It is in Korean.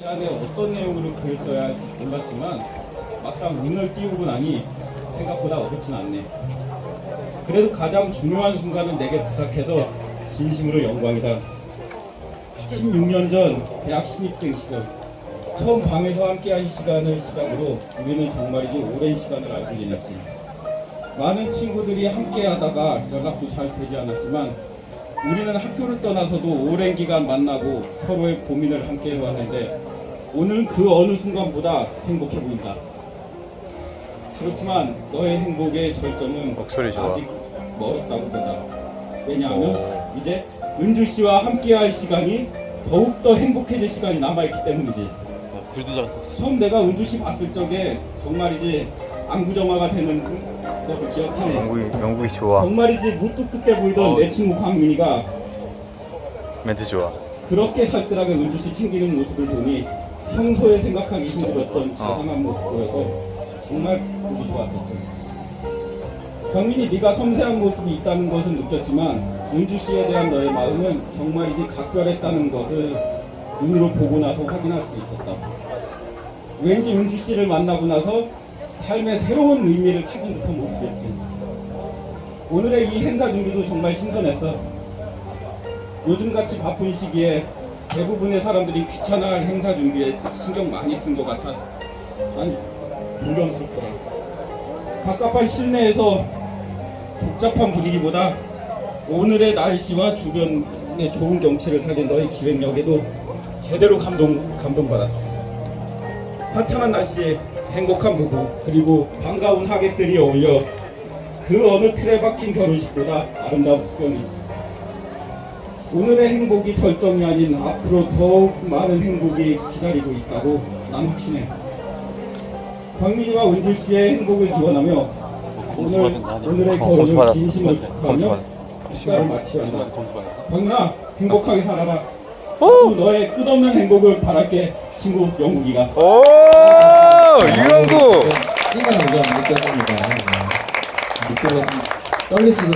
그 안에 어떤 내용으로 글을 써야 할지 몰랐지만 막상 운을 띄우고 나니 생각보다 어렵진 않네. 그래도 가장 중요한 순간은 내게 부탁해서 진심으로 영광이다. 16년 전 대학 신입생 시절 처음 방에서 함께한 시간을 시작으로 우리는 정말이지 오랜 시간을 알고 지냈지. 많은 친구들이 함께하다가 연락도 잘 되지 않았지만 우리는 학교를 떠나서도 오랜 기간 만나고 서로의 고민을 함께 해왔는데 오늘 그 어느 순간보다 행복해 보인다. 그렇지만 너의 행복의 절정은 목소리 좋아. 아직 멀었다고 본다. 왜냐하면 이제 은주 씨와 함께할 시간이 더욱 더 행복해질 시간이 남아있기 때문이지. 어, 글도 잘 썼어. 처음 내가 은주 씨 봤을 적에 정말이지 안구정화가 되는 것을 기억하네. 영국이 영국이 좋아. 정말이지 무뚝뚝해 보이던 어. 내 친구 광민이가 멘트 좋아. 그렇게 살뜰하게 은주 씨 챙기는 모습을 보니 평소에 생각하기 힘들었던 자상한 모습 보여서 정말 보기 좋았었어요. 경민이 네가 섬세한 모습이 있다는 것은 느꼈지만 은주 씨에 대한 너의 마음은 정말이지 각별했다는 것을 눈으로 보고 나서 확인할 수 있었다. 왠지 은주 씨를 만나고 나서 삶의 새로운 의미를 찾은 듯한 모습이었지. 오늘의 이 행사 준비도 정말 신선했어. 요즘같이 바쁜 시기에 대부분의 사람들이 귀찮아할 행사 준비에 신경 많이 쓴 것 같아. 아니, 존경스럽더라. 갑갑한 실내에서 복잡한 분위기보다 오늘의 날씨와 주변의 좋은 경치를 살린 너의 기획력에도 제대로 감동, 감동받았어. 화창한 날씨에 행복한 부부, 그리고 반가운 하객들이 어울려 그 어느 틀에 박힌 결혼식보다 아름다운 수경이지. 오늘의 행복이 절정이 아닌 앞으로 더욱 많은 행복이 기다리고 있다고 난 확신해. 광민이와 은주 씨의 행복을 기원하며 오늘 오늘의 결혼을. 진심으로 축하하며 받았어. 식사를 마치려 한다. 검수 받았어. 광민아 행복하게 살아라. 또 너의 끝없는 행복을 바랄게 친구 영국이가. 오 유영구. 찐한 의견 느꼈습니다. 좀 떨리시는